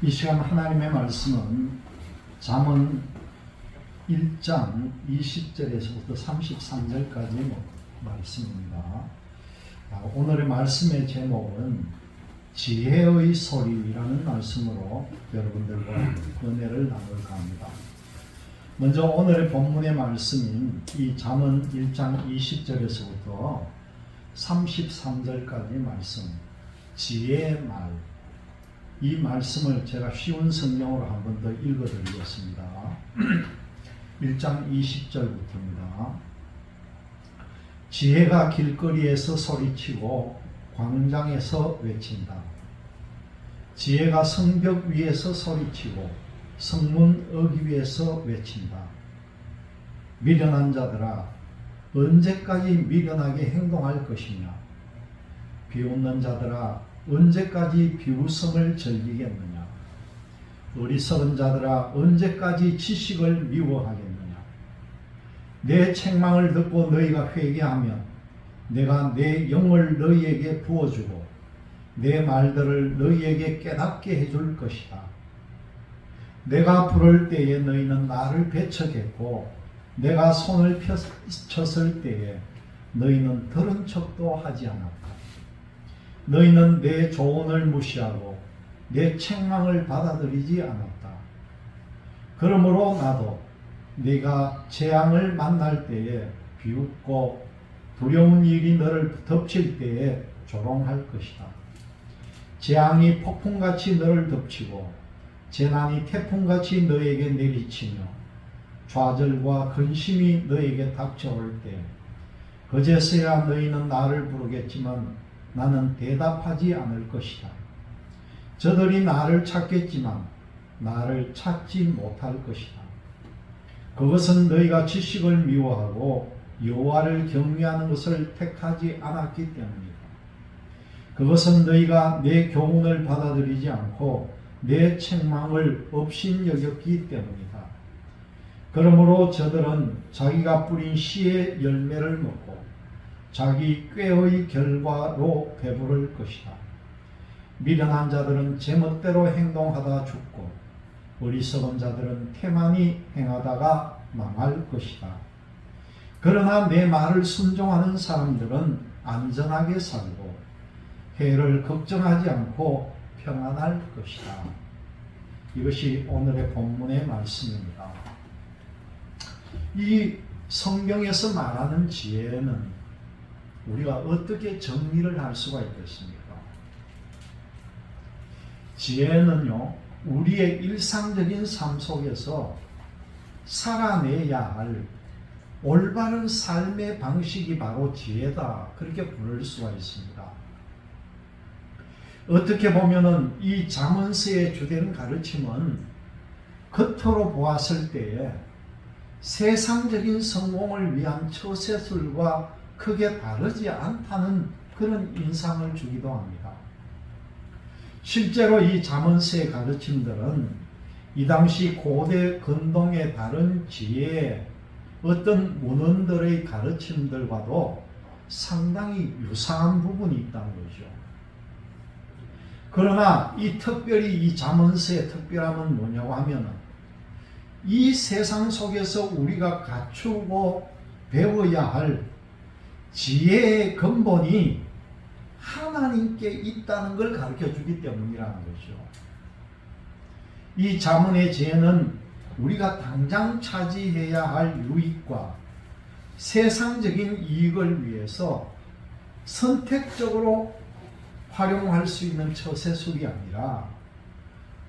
이 시간 하나님의 말씀은 잠언 1장 20절에서부터 33절까지 말씀입니다. 아, 오늘의 말씀의 제목은 지혜의 소리라는 말씀으로 여러분들과 은혜를 나눌까 합니다. 먼저 오늘의 본문의 말씀인 이 잠언 1장 20절에서부터 33절까지 말씀 지혜의 말 이 말씀을 제가 쉬운 성경으로 한 번 더 읽어드리겠습니다. 1장 20절부터입니다. 지혜가 길거리에서 소리치고 광장에서 외친다. 지혜가 성벽 위에서 소리치고 성문 어기 위에서 외친다. 미련한 자들아 언제까지 미련하게 행동할 것이냐? 비웃는 자들아 언제까지 비웃음을 즐기겠느냐? 어리석은 자들아 언제까지 지식을 미워하겠느냐? 내 책망을 듣고 너희가 회개하면 내가 내 영을 너희에게 부어주고 내 말들을 너희에게 깨닫게 해줄 것이다. 내가 부를 때에 너희는 나를 배척했고 내가 손을 쳤을 때에 너희는 들은 척도 하지 않았다. 너희는 내 조언을 무시하고 내 책망을 받아들이지 않았다. 그러므로 나도 네가 재앙을 만날 때에 비웃고 두려운 일이 너를 덮칠 때에 조롱할 것이다. 재앙이 폭풍같이 너를 덮치고 재난이 태풍같이 너에게 내리치며 좌절과 근심이 너에게 닥쳐올 때 그제서야 너희는 나를 부르겠지만 나는 대답하지 않을 것이다. 저들이 나를 찾겠지만 나를 찾지 못할 것이다. 그것은 너희가 지식을 미워하고 여호와를 경외하는 것을 택하지 않았기 때문이다. 그것은 너희가 내 교훈을 받아들이지 않고 내 책망을 업신여겼기 때문이다. 그러므로 저들은 자기가 뿌린 씨의 열매를 먹고 자기 꾀의 결과로 배부를 것이다. 미련한 자들은 제멋대로 행동하다 죽고 어리석은 자들은 태만히 행하다가 망할 것이다. 그러나 내 말을 순종하는 사람들은 안전하게 살고 해를 걱정하지 않고 평안할 것이다. 이것이 오늘의 본문의 말씀입니다. 이 성경에서 말하는 지혜는 우리가 어떻게 정리를 할 수가 있겠습니까? 지혜는요, 우리의 일상적인 삶 속에서 살아내야 할 올바른 삶의 방식이 바로 지혜다. 그렇게 부를 수가 있습니다. 어떻게 보면은 이 자문서의 주된 가르침은 겉으로 보았을 때에 세상적인 성공을 위한 처세술과 크게 다르지 않다는 그런 인상을 주기도 합니다. 실제로 이 자문서의 가르침들은 이 당시 고대 근동의 다른 지혜의 어떤 문헌들의 가르침들과도 상당히 유사한 부분이 있다는 거죠. 그러나 이 특별히 이 자문서의 특별함은 뭐냐고 하면은 이 세상 속에서 우리가 갖추고 배워야 할 지혜의 근본이 하나님께 있다는 걸 가르쳐 주기 때문이라는 거죠. 이 자문의 지혜는 우리가 당장 차지해야 할 유익과 세상적인 이익을 위해서 선택적으로 활용할 수 있는 처세술이 아니라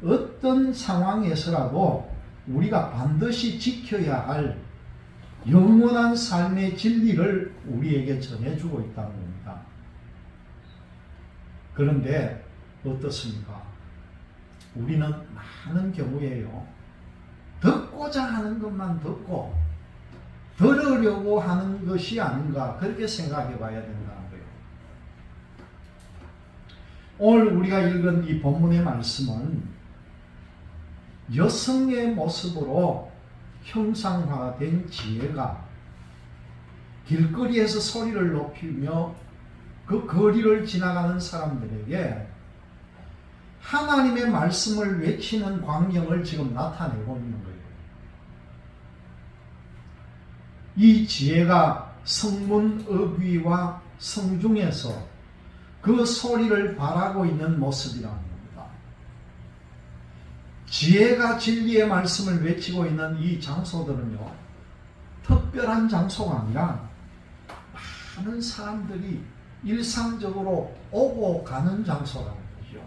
어떤 상황에서라도 우리가 반드시 지켜야 할 영원한 삶의 진리를 우리에게 전해주고 있다는 겁니다. 그런데 어떻습니까? 우리는 많은 경우에요. 듣고자 하는 것만 듣고 들으려고 하는 것이 아닌가 그렇게 생각해 봐야 된다는 거예요. 오늘 우리가 읽은 이 본문의 말씀은 여성의 모습으로 형상화된 지혜가 길거리에서 소리를 높이며 그 거리를 지나가는 사람들에게 하나님의 말씀을 외치는 광경을 지금 나타내고 있는 거예요. 이 지혜가 성문 어귀와 성중에서 그 소리를 바라고 있는 모습이라는. 지혜가 진리의 말씀을 외치고 있는 이 장소들은요, 특별한 장소가 아니라 많은 사람들이 일상적으로 오고 가는 장소라는 거죠.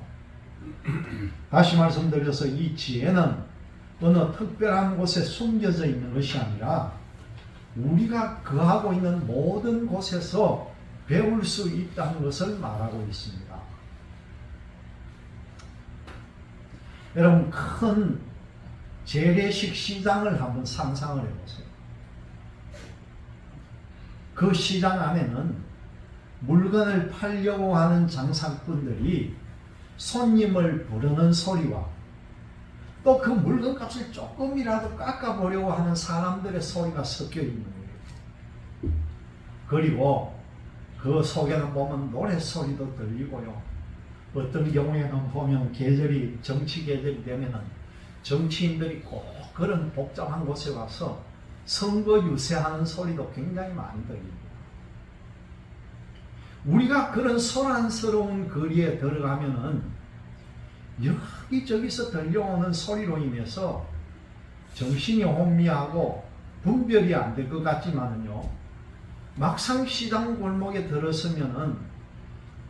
다시 말씀드려서 이 지혜는 어느 특별한 곳에 숨겨져 있는 것이 아니라 우리가 거하고 있는 모든 곳에서 배울 수 있다는 것을 말하고 있습니다. 여러분 큰 재래식 시장을 한번 상상을 해보세요. 그 시장 안에는 물건을 팔려고 하는 장사꾼들이 손님을 부르는 소리와 또 그 물건 값을 조금이라도 깎아보려고 하는 사람들의 소리가 섞여 있는 거예요. 그리고 그 속에는 보면 노래 소리도 들리고요. 어떤 경우에는 보면 계절이 정치 계절이 되면은 정치인들이 꼭 그런 복잡한 곳에 와서 선거 유세하는 소리도 굉장히 많이 들립니다. 우리가 그런 소란스러운 거리에 들어가면은 여기저기서 들려오는 소리로 인해서 정신이 혼미하고 분별이 안 될 것 같지만은요. 막상 시장 골목에 들어서면은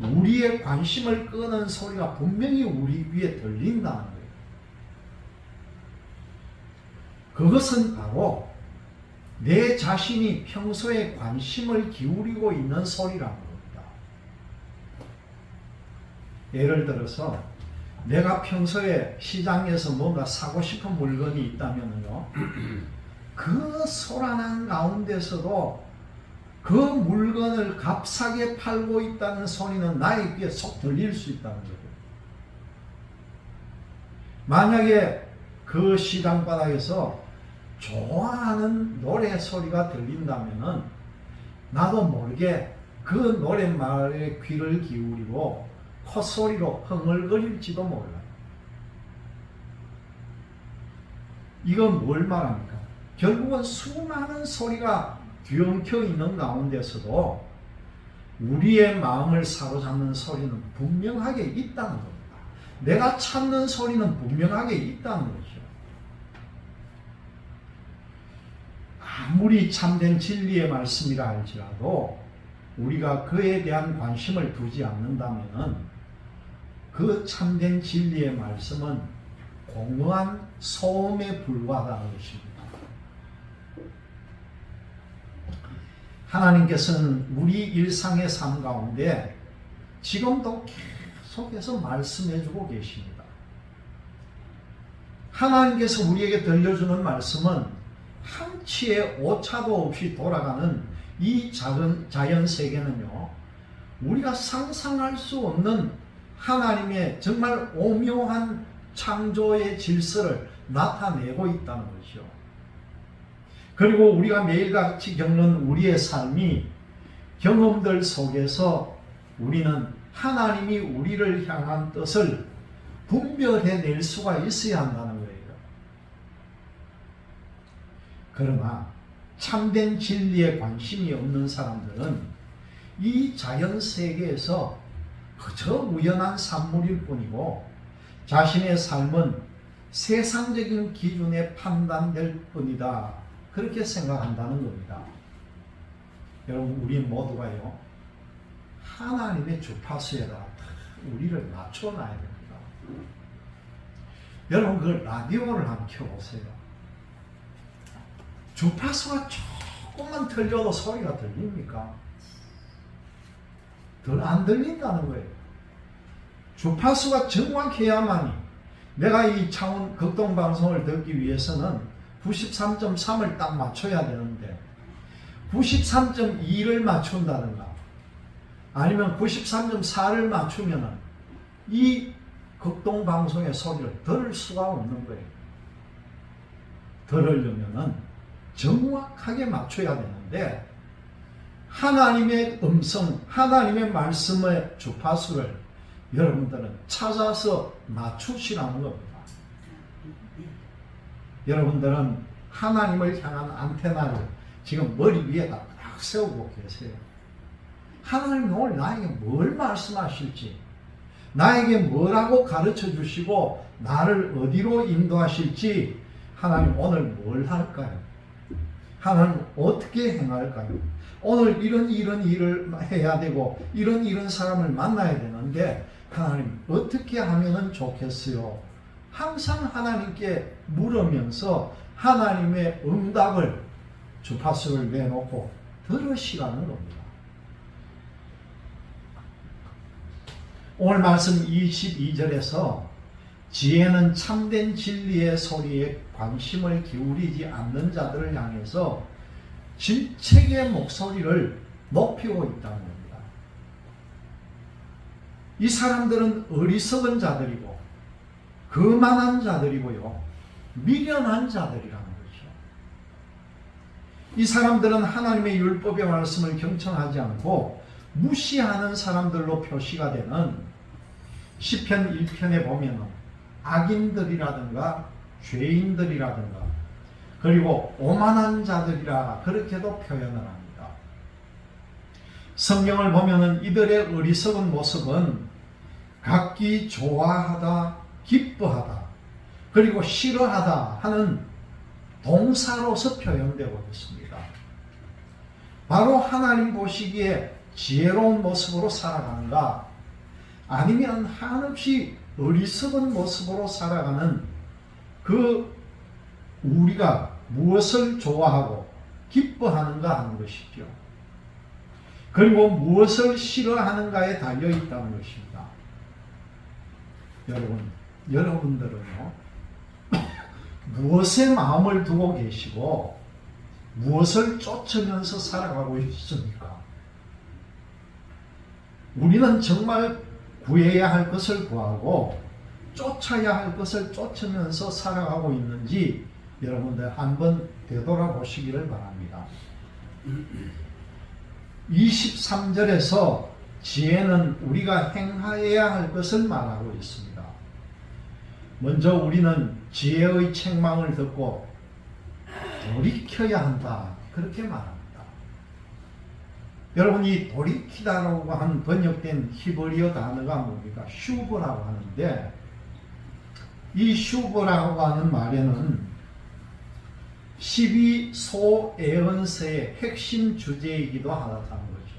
우리의 관심을 끄는 소리가 분명히 우리 귀에 들린다는 거예요. 그것은 바로 내 자신이 평소에 관심을 기울이고 있는 소리라는 겁니다. 예를 들어서 내가 평소에 시장에서 뭔가 사고 싶은 물건이 있다면요. 그 소란한 가운데서도 그 물건을 값싸게 팔고 있다는 소리는 나의 귀에 쏙 들릴 수 있다는 거예요. 만약에 그 시장 바닥에서 좋아하는 노래 소리가 들린다면은 나도 모르게 그 노랫말에 귀를 기울이고 콧소리로 흥얼거릴지도 몰라요. 이건 뭘 말합니까? 결국은 수많은 소리가 뒤엉켜 있는 가운데서도 우리의 마음을 사로잡는 소리는 분명하게 있다는 겁니다. 내가 찾는 소리는 분명하게 있다는 거죠. 아무리 참된 진리의 말씀이라 할지라도 우리가 그에 대한 관심을 두지 않는다면 그 참된 진리의 말씀은 공허한 소음에 불과하다는 것입니다. 하나님께서는 우리 일상의 삶 가운데 지금도 계속해서 말씀해주고 계십니다. 하나님께서 우리에게 들려주는 말씀은 한치의 오차도 없이 돌아가는 이 작은 자연 세계는요, 우리가 상상할 수 없는 하나님의 정말 오묘한 창조의 질서를 나타내고 있다는 것이죠. 그리고 우리가 매일같이 겪는 우리의 삶이 경험들 속에서 우리는 하나님이 우리를 향한 뜻을 분별해낼 수가 있어야 한다는 거예요. 그러나 참된 진리에 관심이 없는 사람들은 이 자연 세계에서 그저 우연한 산물일 뿐이고 자신의 삶은 세상적인 기준에 판단될 뿐이다. 그렇게 생각한다는 겁니다. 여러분, 우리 모두가요, 하나님의 주파수에다 우리를 맞춰놔야 됩니다. 여러분, 그 라디오를 한번 켜보세요. 주파수가 조금만 틀려도 소리가 들립니까? 덜 안 들린다는 거예요. 주파수가 정확해야만이 내가 이 차원 극동 방송을 듣기 위해서는 93.3을 딱 맞춰야 되는데 93.2를 맞춘다든가 아니면 93.4를 맞추면은 이 극동 방송의 소리를 들을 수가 없는 거예요. 들으려면은 정확하게 맞춰야 되는데 하나님의 음성, 하나님의 말씀의 주파수를 여러분들은 찾아서 맞추시라는 겁니다. 여러분들은 하나님을 향한 안테나를 지금 머리 위에다 딱 세우고 계세요. 하나님 오늘 나에게 뭘 말씀하실지, 나에게 뭐라고 가르쳐 주시고, 나를 어디로 인도하실지, 하나님 오늘 뭘 할까요? 하나님 어떻게 행할까요? 오늘 이런 이런 일을 해야 되고, 이런 이런 사람을 만나야 되는데, 하나님 어떻게 하면 좋겠어요? 항상 하나님께 물으면서 하나님의 응답을 주파수를 내놓고 들으시라는 겁니다. 오늘 말씀 22절에서 지혜는 참된 진리의 소리에 관심을 기울이지 않는 자들을 향해서 질책의 목소리를 높이고 있다는 겁니다. 이 사람들은 어리석은 자들이고 거만한 자들이고요. 미련한 자들이라는 거죠. 이 사람들은 하나님의 율법의 말씀을 경청하지 않고 무시하는 사람들로 표시가 되는 시편 1편에 보면은 악인들이라든가 죄인들이라든가 그리고 오만한 자들이라 그렇게도 표현을 합니다. 성경을 보면은 이들의 어리석은 모습은 각기 좋아하다, 기뻐하다, 그리고 싫어하다 하는 동사로서 표현되고 있습니다. 바로 하나님 보시기에 지혜로운 모습으로 살아가는가 아니면 한없이 어리석은 모습으로 살아가는 그 우리가 무엇을 좋아하고 기뻐하는가 하는 것이죠. 그리고 무엇을 싫어하는가에 달려 있다는 것입니다. 여러분, 여러분들은요, 무엇에 마음을 두고 계시고, 무엇을 쫓으면서 살아가고 있습니까? 우리는 정말 구해야 할 것을 구하고, 쫓아야 할 것을 쫓으면서 살아가고 있는지, 여러분들 한번 되돌아보시기를 바랍니다. 23절에서 지혜는 우리가 행하여야 할 것을 말하고 있습니다. 먼저 우리는 지혜의 책망을 듣고 돌이켜야 한다. 그렇게 말합니다. 여러분 이 돌이키다라고 한 번역된 히브리어 단어가 뭡니까? 슈브라고 하는데 이 슈브라고 하는 말에는 12소에언서의 핵심 주제이기도 하다는 거죠.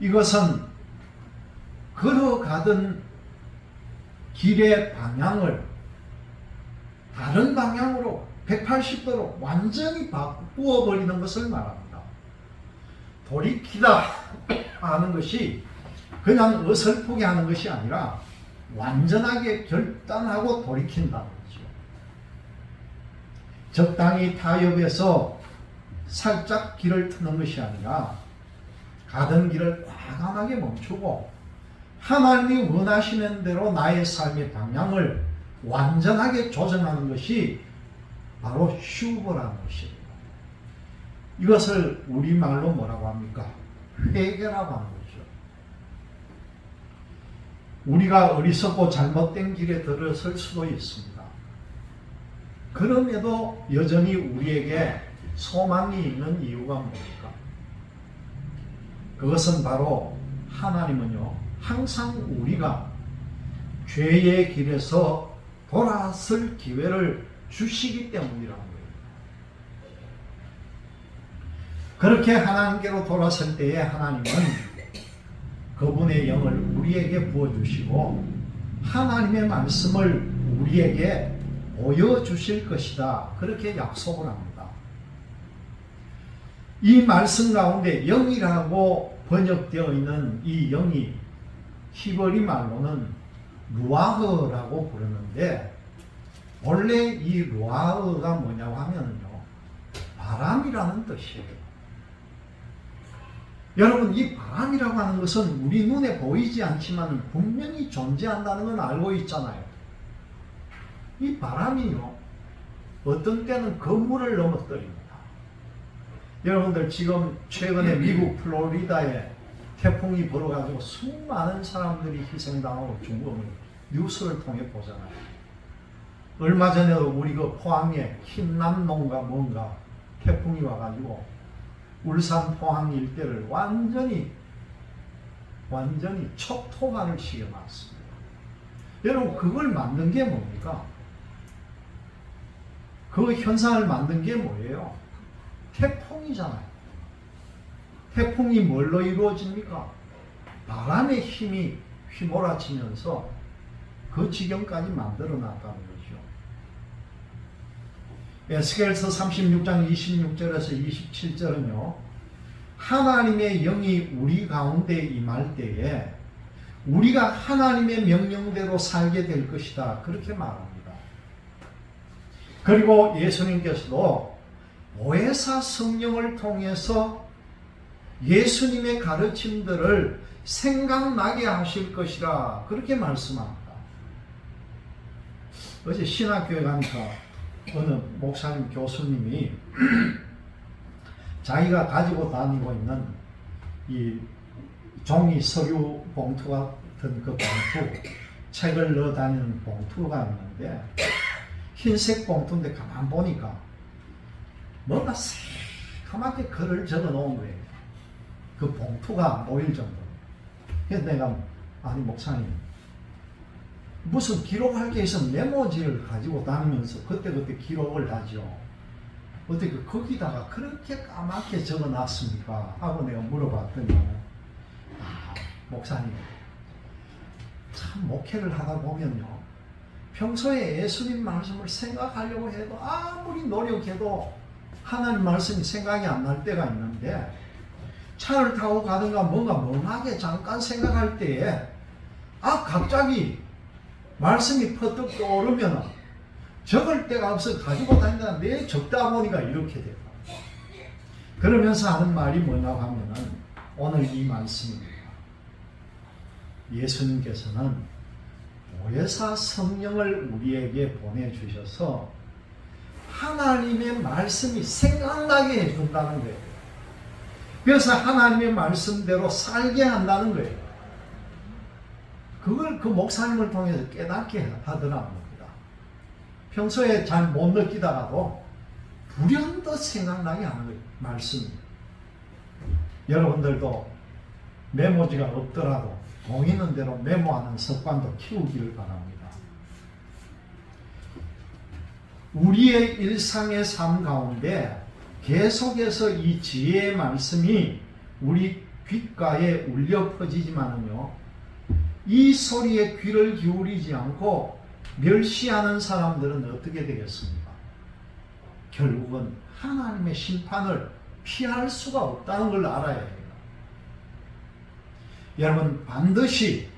이것은 걸어가던 길의 방향을 다른 방향으로 180도로 완전히 바꾸어 버리는 것을 말합니다. 돌이키다 하는 것이 그냥 어설프게 하는 것이 아니라 완전하게 결단하고 돌이킨다는 거죠. 적당히 타협해서 살짝 길을 트는 것이 아니라 가던 길을 과감하게 멈추고 하나님이 원하시는 대로 나의 삶의 방향을 완전하게 조정하는 것이 바로 슈버라는 것입니다. 이것을 우리말로 뭐라고 합니까? 회개라고 하는 거죠. 우리가 어리석고 잘못된 길에 들어설 수도 있습니다. 그럼에도 여전히 우리에게 소망이 있는 이유가 뭡니까? 그것은 바로 하나님은요, 항상 우리가 죄의 길에서 돌아설 기회를 주시기 때문이라는 거예요. 그렇게 하나님께로 돌아설 때에 하나님은 그분의 영을 우리에게 부어주시고 하나님의 말씀을 우리에게 보여주실 것이다. 그렇게 약속을 합니다. 이 말씀 가운데 영이라고 번역되어 있는 이 영이 히브리 말로는 루아흐라고 부르는데 원래 이 루아흐가 뭐냐고 하면요 바람이라는 뜻이에요. 여러분 이 바람이라고 하는 것은 우리 눈에 보이지 않지만 분명히 존재한다는 건 알고 있잖아요. 이 바람이요 어떤 때는 건물을 넘어뜨립니다. 여러분들 지금 최근에 미국 플로리다에 태풍이 불어가지고 수많은 사람들이 희생당하고 죽음을 뉴스를 통해 보잖아요. 얼마 전에도 우리 그 포항에 흰남농가 뭔가 태풍이 와가지고 울산 포항 일대를 완전히 완전히 시기가 많습니다. 여러분 그걸 만든 게 뭡니까? 그 현상을 만든 게 뭐예요? 태풍이잖아요. 태풍이 뭘로 이루어집니까? 바람의 힘이 휘몰아치면서 그 지경까지 만들어 놨다는 거죠. 에스겔서 36장 26절에서 27절은요. 하나님의 영이 우리 가운데 임할 때에 우리가 하나님의 명령대로 살게 될 것이다. 그렇게 말합니다. 그리고 예수님께서도 보혜사 성령을 통해서 예수님의 가르침들을 생각나게 하실 것이라 그렇게 말씀합니다. 어제 신학교에 가니까 어느 목사님 교수님이 자기가 가지고 다니고 있는 이 종이 서류 봉투 같은 그 봉투 책을 넣어 다니는 봉투가 있는데 흰색 봉투인데 가만 보니까 뭔가 새카맣게 글을 적어 놓은 거예요. 그 봉투가 모일 정도. 그래서 내가 아니 목사님 무슨 기록할 게 있으면 메모지를 가지고 다니면서 그때그때 기록을 하죠. 어떻게 그 거기다가 그렇게 까맣게 적어 놨습니까? 하고 내가 물어봤더니 아, 목사님 참 목회를 하다 보면요 평소에 예수님 말씀을 생각하려고 해도 아무리 노력해도 하나님 말씀이 생각이 안 날 때가 있는데 차를 타고 가든가 뭔가 멍하게 잠깐 생각할 때에 아 갑자기 말씀이 퍼뜩 떠오르면 적을 데가 없어 가지고 다닌다 내 적다 보니까 이렇게 돼요. 그러면서 하는 말이 뭐냐고 하면은 오늘 이 말씀입니다. 예수님께서는 보혜사 성령을 우리에게 보내주셔서 하나님의 말씀이 생각나게 해준다는 거예요. 그래서 하나님의 말씀대로 살게 한다는 거예요. 그걸 그 목사님을 통해서 깨닫게 하더라고요. 평소에 잘 못 느끼다가도 불현듯 생각나게 하는 거예요. 말씀이. 여러분들도 메모지가 없더라도 보이는 대로 메모하는 습관도 키우기를 바랍니다. 우리의 일상의 삶 가운데 계속해서 이 지혜의 말씀이 우리 귓가에 울려 퍼지지만은요, 이 소리에 귀를 기울이지 않고 멸시하는 사람들은 어떻게 되겠습니까? 결국은 하나님의 심판을 피할 수가 없다는 걸 알아야 해요. 여러분, 반드시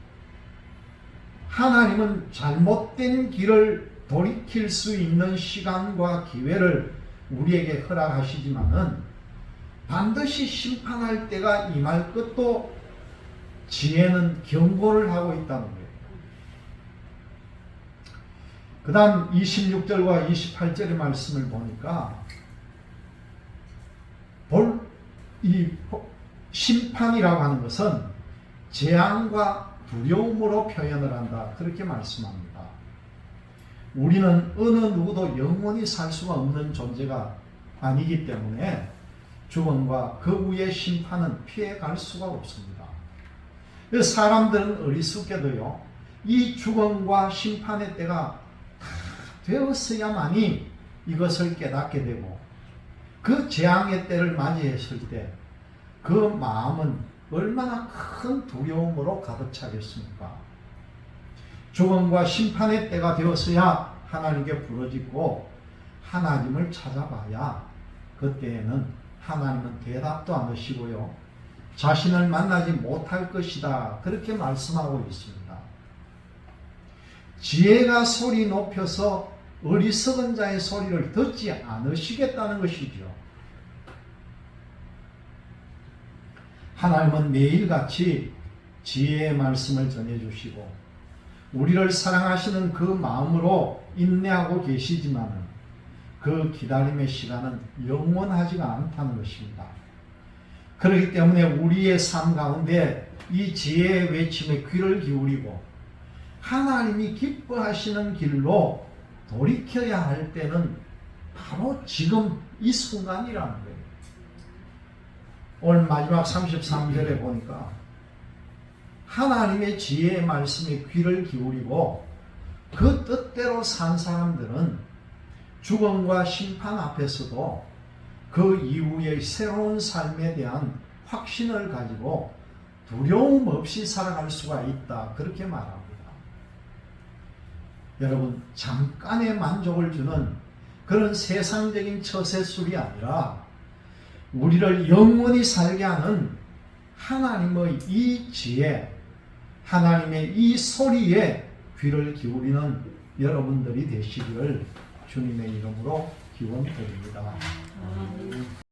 하나님은 잘못된 길을 돌이킬 수 있는 시간과 기회를 우리에게 허락하시지만은 반드시 심판할 때가 임할 것도 지혜는 경고를 하고 있다는 거예요. 그 다음 26절과 28절의 말씀을 보니까 볼, 이 심판이라고 하는 것은 재앙과 두려움으로 표현을 한다. 그렇게 말씀합니다. 우리는 어느 누구도 영원히 살 수가 없는 존재가 아니기 때문에 죽음과 그 후의 심판은 피해갈 수가 없습니다. 사람들은 어리숙게도요, 이 죽음과 심판의 때가 되었어야만이 이것을 깨닫게 되고 그 재앙의 때를 맞이했을 때 그 마음은 얼마나 큰 두려움으로 가득 차겠습니까? 죽음과 심판의 때가 되었어야 하나님께 부러지고 하나님을 찾아봐야 그때에는 하나님은 대답도 안 하시고요. 자신을 만나지 못할 것이다. 그렇게 말씀하고 있습니다. 지혜가 소리 높여서 어리석은 자의 소리를 듣지 않으시겠다는 것이죠. 하나님은 매일같이 지혜의 말씀을 전해주시고 우리를 사랑하시는 그 마음으로 인내하고 계시지만 그 기다림의 시간은 영원하지가 않다는 것입니다. 그렇기 때문에 우리의 삶 가운데 이 지혜의 외침에 귀를 기울이고 하나님이 기뻐하시는 길로 돌이켜야 할 때는 바로 지금 이 순간이라는 거예요. 오늘 마지막 33절에 보니까 하나님의 지혜의 말씀에 귀를 기울이고 그 뜻대로 산 사람들은 죽음과 심판 앞에서도 그 이후의 새로운 삶에 대한 확신을 가지고 두려움 없이 살아갈 수가 있다. 그렇게 말합니다. 여러분, 잠깐의 만족을 주는 그런 세상적인 처세술이 아니라 우리를 영원히 살게 하는 하나님의 이 지혜, 하나님의 이 소리에 귀를 기울이는 여러분들이 되시기를 주님의 이름으로 기원 드립니다.